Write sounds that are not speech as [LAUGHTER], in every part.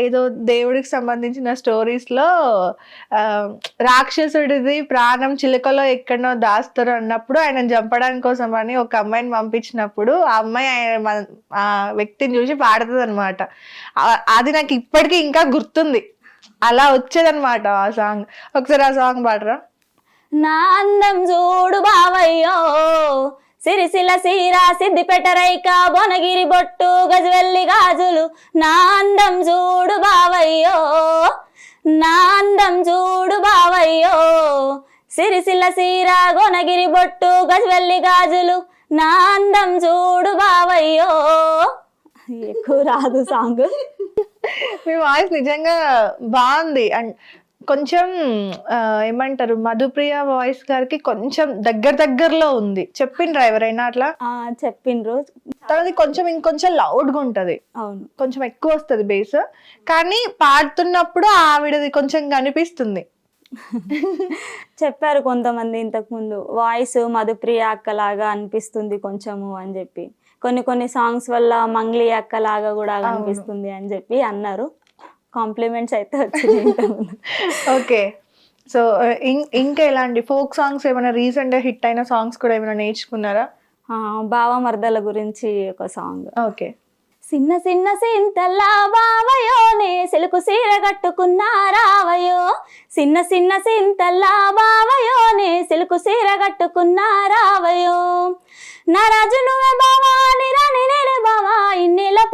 ఏదో దేవుడికి సంబంధించిన స్టోరీస్లో రాక్షసుడిది ప్రాణం చిలుకలో ఎక్కడనో దాస్తారు అన్నప్పుడు ఆయన చంపడానికి కోసం అని ఒక అమ్మాయిని పంపించినప్పుడు ఆ అమ్మాయి ఆయన ఆ వ్యక్తిని చూసి పాడుతుంది అనమాట అది నాకు ఇప్పటికీ ఇంకా గుర్తుంది. అలా వచ్చేదనమాట ఆ సాంగ్ ఒకసారి ఆ సాంగ్ పాడరా? నా అందం చూడు బావయ్యో సిరిసిల్ల సీర సిద్దిపేట రైక బోనగిరి బొట్టు గజవెల్లి గాజులు. నా అందం చూడు బావయ్యో నా అందం చూడు బావయ్యో. సిరిసిల్ల సీర గోనగిరి బొట్టు గజవెల్లి గాజులు. నా అందం చూడు బావయ్యో. ఎక్కువ రాదు సాంగ్. [LAUGHS] మీ వాయిస్ నిజంగా బాగుంది. అండ్ కొంచెం ఏమంటారు మధుప్రియ వాయిస్ గారికి కొంచెం దగ్గర దగ్గరలో ఉంది. చెప్పిండ్రా ఎవరైనా అట్లా? చెప్పిండ్రు తనది కొంచెం ఇంకొంచెం లౌడ్గా ఉంటది. అవును. కొంచెం ఎక్కువ వస్తుంది బేస్. కానీ పాడుతున్నప్పుడు ఆవిడది కొంచెం కనిపిస్తుంది. చెప్పారు కొంతమంది ఇంతకు ముందు. వాయిస్ మధుప్రియ అక్కలాగా అనిపిస్తుంది కొంచెము అని చెప్పి. కొన్ని కొన్ని సాంగ్స్ వల్ల మంగ్లీ అక్కలాగా కూడా అనిపిస్తుంది అని చెప్పి అన్నారు. కాంప్లిమెంట్స్ అయితే వచ్చింది. ఓకే. సో ఇంకా ఎలాంటి ఫోక్ సాంగ్స్ ఏమైనా రీసెంట్ హిట్ అయిన సాంగ్స్ కూడా ఏమైనా నేర్చుకున్నారా? ఆ, బావ మర్దల గురించి ఒక సాంగ్. ఓకే. చిన్న చిన్న సింతల్లా బావయో నే సిలుకు సీర కట్టుకున్నా రావయో. చిన్న చిన్న సింతల్లా బావయో నే సిలుకు సీర కట్టుకున్నా రావయో. నా రాజు నువ్వే బావా నీ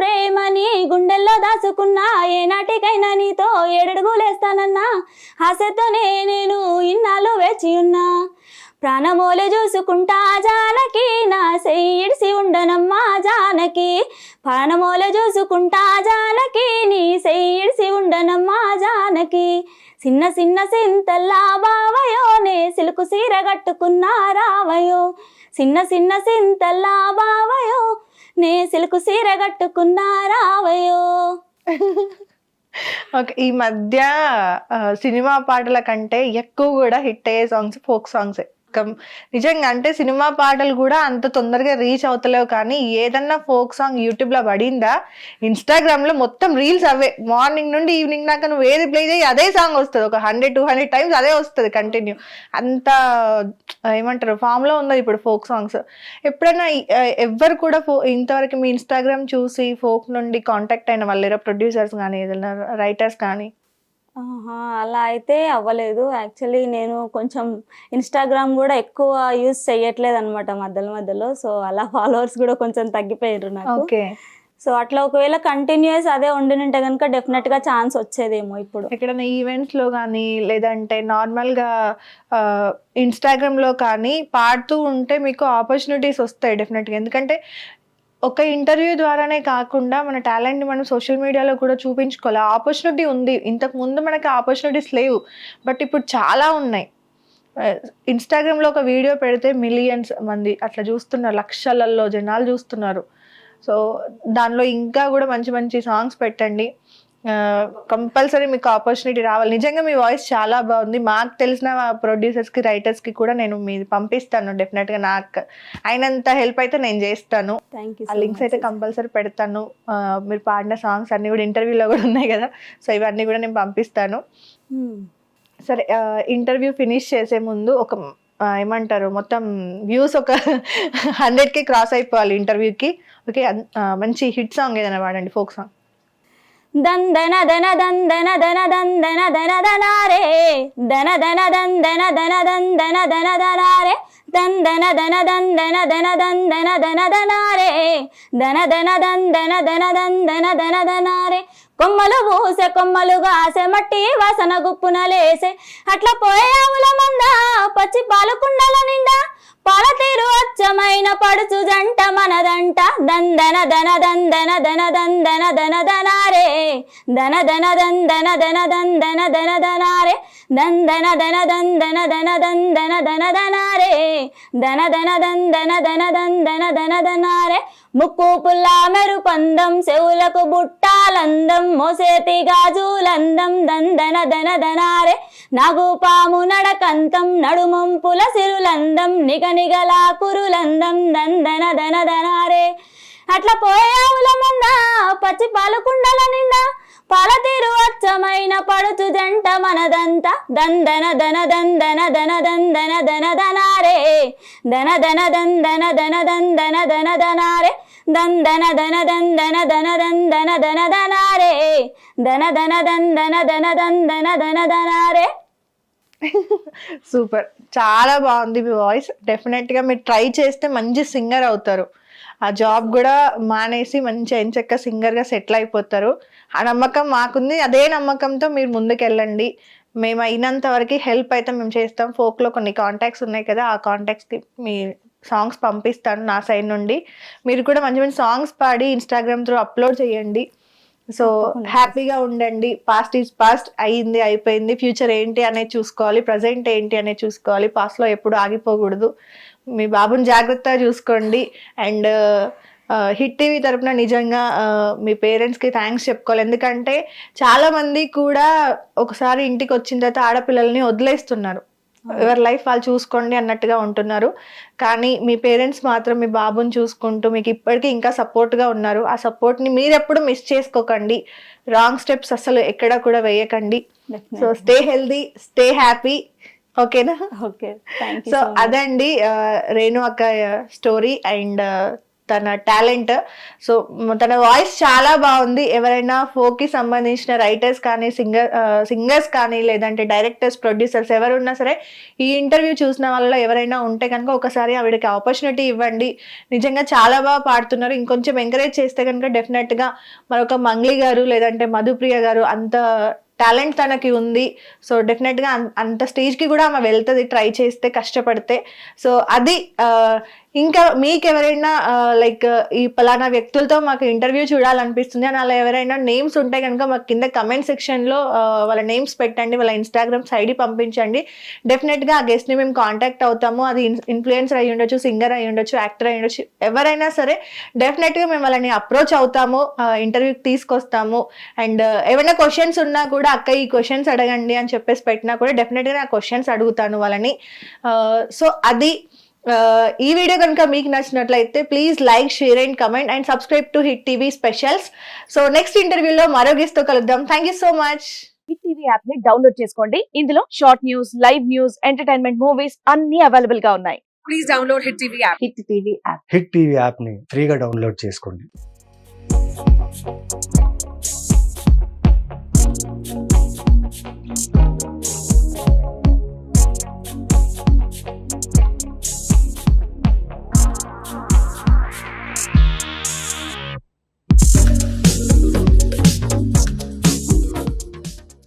ప్రేమని గుండెల్లో దాచుకున్నా ఏనాటికైనా నీతో ఏడడుగులేస్తానన్నా. ఆశతోనే నేను ఇన్నాళ్ళు వేచి ఉన్నా. ప్రాణమోలే చూసుకుంటా జానకి నా సెయ్యిడిసి ఉండనమ్మా జానకి. ప్రాణమోలే చూసుకుంటా జానకి నీ సెయ్యిడిసి ఉండనమ్మా జానకి. చిన్న చిన్న సింతల్లా బావయో నే సిలుకు సీర కట్టుకున్నా రావయో. చిన్న చిన్న సింతల్లా బావయో నే సిలుకు సీర ఓకే ఈ మధ్య సినిమా పాటల కంటే ఎక్కువ కూడా హిట్ అయ్యే సాంగ్స్ ఫోక్ సాంగ్సే నిజంగా అంటే సినిమా పాటలు కూడా అంత తొందరగా రీచ్ అవుతలేవు కానీ ఏదన్నా ఫోక్ సాంగ్ యూట్యూబ్లో పడిందా ఇన్స్టాగ్రామ్లో మొత్తం రీల్స్ అవే. మార్నింగ్ నుండి ఈవినింగ్ దాకా నువ్వు ఏది ప్లే చేయి అదే సాంగ్ వస్తుంది. ఒక హండ్రెడ్ టూ హండ్రెడ్ టైమ్స్ అదే వస్తుంది కంటిన్యూ. అంత ఏమంటారు ఫామ్లో ఉన్నది ఇప్పుడు ఫోక్ సాంగ్స్. ఎప్పుడైనా ఎవ్వరు కూడా ఫో ఇంతవరకు మీ ఇన్స్టాగ్రామ్ చూసి ఫోక్ నుండి కాంటాక్ట్ అయిన వాళ్ళు ప్రొడ్యూసర్స్ కానీ ఏదైనా రైటర్స్ కానీ? అలా అయితే అవ్వలేదు. యాక్చువల్లీ నేను కొంచెం ఇన్స్టాగ్రామ్ కూడా ఎక్కువ యూస్ చేయట్లేదు అనమాట మధ్యలో మధ్యలో. సో అలా [LAUGHS] ఫాలోవర్స్ కూడా కొంచెం తగ్గిపోయారు నాకు. ఓకే. సో అట్లా ఒకవేళ కంటిన్యూస్ అదే ఉండినంటే కనుక డెఫినెట్గా ఛాన్స్ వచ్చేదేమో ఇప్పుడు. ఎక్కడైనా ఈవెంట్స్లో కానీ లేదంటే నార్మల్గా ఇన్స్టాగ్రామ్లో కానీ పాడుతూ ఉంటే మీకు ఆపర్చునిటీస్ వస్తాయి డెఫినెట్గా. ఎందుకంటే ఒక ఇంటర్వ్యూ ద్వారానే కాకుండా మన టాలెంట్ని మనం సోషల్ మీడియాలో కూడా చూపించుకోవాలి. ఆపర్చునిటీ ఉంది. ఇంతకు ముందు మనకి ఆపర్చునిటీస్ లేవు. బట్ ఇప్పుడు చాలా ఉన్నాయి. ఇన్స్టాగ్రామ్లో ఒక వీడియో పెడితే మిలియన్స్ మంది అట్లా చూస్తున్నారు. లక్షలలో జనాలు చూస్తున్నారు. సో దానిలో ఇంకా కూడా మంచి మంచి సాంగ్స్ పెట్టండి. కంపల్సరీ మీకు ఆపర్చునిటీ రావాలి. నిజంగా మీ వాయిస్ చాలా బాగుంది. మాకు తెలిసిన ప్రొడ్యూసర్స్కి రైటర్స్కి కూడా నేను మీది పంపిస్తాను డెఫినెట్గా నాకు అయినంత హెల్ప్ అయితే నేను చేస్తాను. ఆ లింక్స్ అయితే కంపల్సరీ పెడతాను. మీరు పాడిన సాంగ్స్ అన్నీ కూడా ఇంటర్వ్యూలో కూడా ఉన్నాయి కదా. సో ఇవన్నీ కూడా నేను పంపిస్తాను. సరే ఇంటర్వ్యూ ఫినిష్ చేసే ముందు ఒక ఏమంటారు మొత్తం వ్యూస్ ఒక హండ్రెడ్కి క్రాస్ అయిపోవాలి ఇంటర్వ్యూకి ఓకే మంచి హిట్ సాంగ్ ఏదైనా పాడండి ఫోక్ సాంగ్ దందన దన దందన దన దందన దన దనారే దన దన దందన దన దందన దన దనారే దందన దన దందన దన దందన దన దనారే దన దన దందన దన దందన దన దనారే కొమ్మలు పూసే కొమ్మలు గాసే మట్టి వాసన గుప్పున లేసే. అట్లా పోయావుల మంద పచ్చి పాలు కుండల నిండా. పలతీరు అచ్చమైన పడుచు జంట మనదంట దందన దన దందన దన దందన దన దనారే దన దన దందన దన దందన దన దనారే దందన దన దందన దన దందన దన దనారే దన దన దందన దన దందన దన దనారే ముక్కు పుల్లా మెరుపందం చెవులకు బుట్టాలందం మోసేతి గాజులందం దందన దన దనారే నాగు పాము నడకంతం నడుమంపుల సిరులందం నిగ నిగలా కురులందం దందన దన దనారే అట్లా పోయావుల మనదంత దందన దన దందన దన దందన దన దనారే దన దన దందన దన దందన దన దనారే దందన దన దందన దన దందన దన దనారే దన దన దందన దన దందన దన దనారే సూపర్ చాలా బాగుంది మీ వాయిస్ డెఫినెట్గా మీరు ట్రై చేస్తే మంచి సింగర్ అవుతారు ఆ జాబ్ కూడా మానేసి మంచి ఎంచక్క సింగర్గా సెటిల్ అయిపోతారు. ఆ నమ్మకం మాకుంది. అదే నమ్మకంతో మీరు ముందుకెళ్ళండి. మేము అయినంత వరకు హెల్ప్ అయితే మేము చేస్తాం. ఫోక్లో కొన్ని కాంటాక్ట్స్ ఉన్నాయి కదా ఆ కాంటాక్ట్స్కి మీ సాంగ్స్ పంపిస్తాను నా సైడ్ నుండి. మీరు కూడా మంచి మంచి సాంగ్స్ పాడి ఇన్స్టాగ్రామ్ త్రూ అప్లోడ్ చేయండి. సో. హ్యాపీగా ఉండండి. పాస్ట్ ఈజ్ పాస్ట్ అయ్యింది అయిపోయింది. ఫ్యూచర్ ఏంటి అనేది చూసుకోవాలి. ప్రజెంట్ ఏంటి అనేది చూసుకోవాలి. పాస్ట్లో ఎప్పుడు ఆగిపోకూడదు. మీ బాబుని జాగ్రత్తగా చూసుకోండి. అండ్ హిట్ టీవీ తరపున నిజంగా మీ పేరెంట్స్కి థ్యాంక్స్ చెప్పుకోవాలి. ఎందుకంటే చాలా మంది కూడా ఒకసారి ఇంటికి వచ్చిన తర్వాత ఆడపిల్లల్ని వదిలేస్తున్నారు. ఎవరి లైఫ్ వాళ్ళు చూసుకోండి అన్నట్టుగా ఉంటున్నారు. కానీ మీ పేరెంట్స్ మాత్రం మీ బాబుని చూసుకుంటూ మీకు ఇప్పటికీ ఇంకా సపోర్ట్గా ఉన్నారు. ఆ సపోర్ట్ని మీరు ఎప్పుడు మిస్ చేసుకోకండి. రాంగ్ స్టెప్స్ అసలు ఎక్కడ కూడా వేయకండి. So stay healthy stay happy. ఓకేనా? ఓకే. సో అదండి రేణు అక్క స్టోరీ అండ్ తన టాలెంట్ సో తన వాయిస్ చాలా బాగుంది. ఎవరైనా ఫోక్కి సంబంధించిన రైటర్స్ కానీ సింగర్ సింగర్స్ కానీ లేదంటే డైరెక్టర్స్ ప్రొడ్యూసర్స్ ఎవరున్నా సరే ఈ ఇంటర్వ్యూ చూసిన వాళ్ళలో ఎవరైనా ఉంటే కనుక ఒకసారి ఆవిడకి ఆపర్చునిటీ ఇవ్వండి. నిజంగా చాలా బాగా పాడుతున్నారు. ఇంకొంచెం ఎంకరేజ్ చేస్తే కనుక డెఫినెట్గా మరొక మంగ్లీ గారు లేదంటే మధుప్రియ గారు అంత టాలెంట్ తనకి ఉంది. సో డెఫినెట్గా అంత స్టేజ్కి కూడా ఆమె వెళ్తుంది ట్రై చేస్తే కష్టపడితే. సో అది ఇంకా మీకు ఎవరైనా లైక్ ఈ పలానా వ్యక్తులతో మాకు ఇంటర్వ్యూ చూడాలనిపిస్తుంది అని అలా ఎవరైనా నేమ్స్ ఉంటే కనుక మాకు కింద కమెంట్ సెక్షన్లో వాళ్ళ నేమ్స్ పెట్టండి వాళ్ళ ఇన్స్టాగ్రామ్స్ ఐడి పంపించండి. డెఫినెట్గా ఆ గెస్ట్ని మేము కాంటాక్ట్ అవుతాము. అది ఇన్ఫ్లుయెన్సర్ అయి ఉండొచ్చు సింగర్ అయి ఉండొచ్చు యాక్టర్ అయి ఉండొచ్చు ఎవరైనా సరే డెఫినెట్గా మేము వాళ్ళని అప్రోచ్ అవుతాము ఇంటర్వ్యూకి తీసుకొస్తాము. అండ్ ఏమైనా క్వశ్చన్స్ ఉన్నా కూడా అక్క ఈ క్వశ్చన్స్ అడగండి అని చెప్పేసి పెట్టినా కూడా డెఫినెట్గా నా క్వశ్చన్స్ అడుగుతాను వాళ్ళని. సో అది ఈ వీడియో కనుక మీకు నచ్చినట్లయితే please like share and comment and subscribe to Hit TV specials so next ఇంటర్వ్యూలో మరో గీస్తో తో కలుద్దాం. Thank you so much Hit TV యాప్ని డౌన్లోడ్ చేసుకోండి. ఇందులో short news live news entertainment movies అన్ని అవైలబుల్గా ఉన్నాయి. Please download Hit TV app Hit TV app Hit TV యాప్ని ఫ్రీగా డౌన్లోడ్ చేసుకోండి.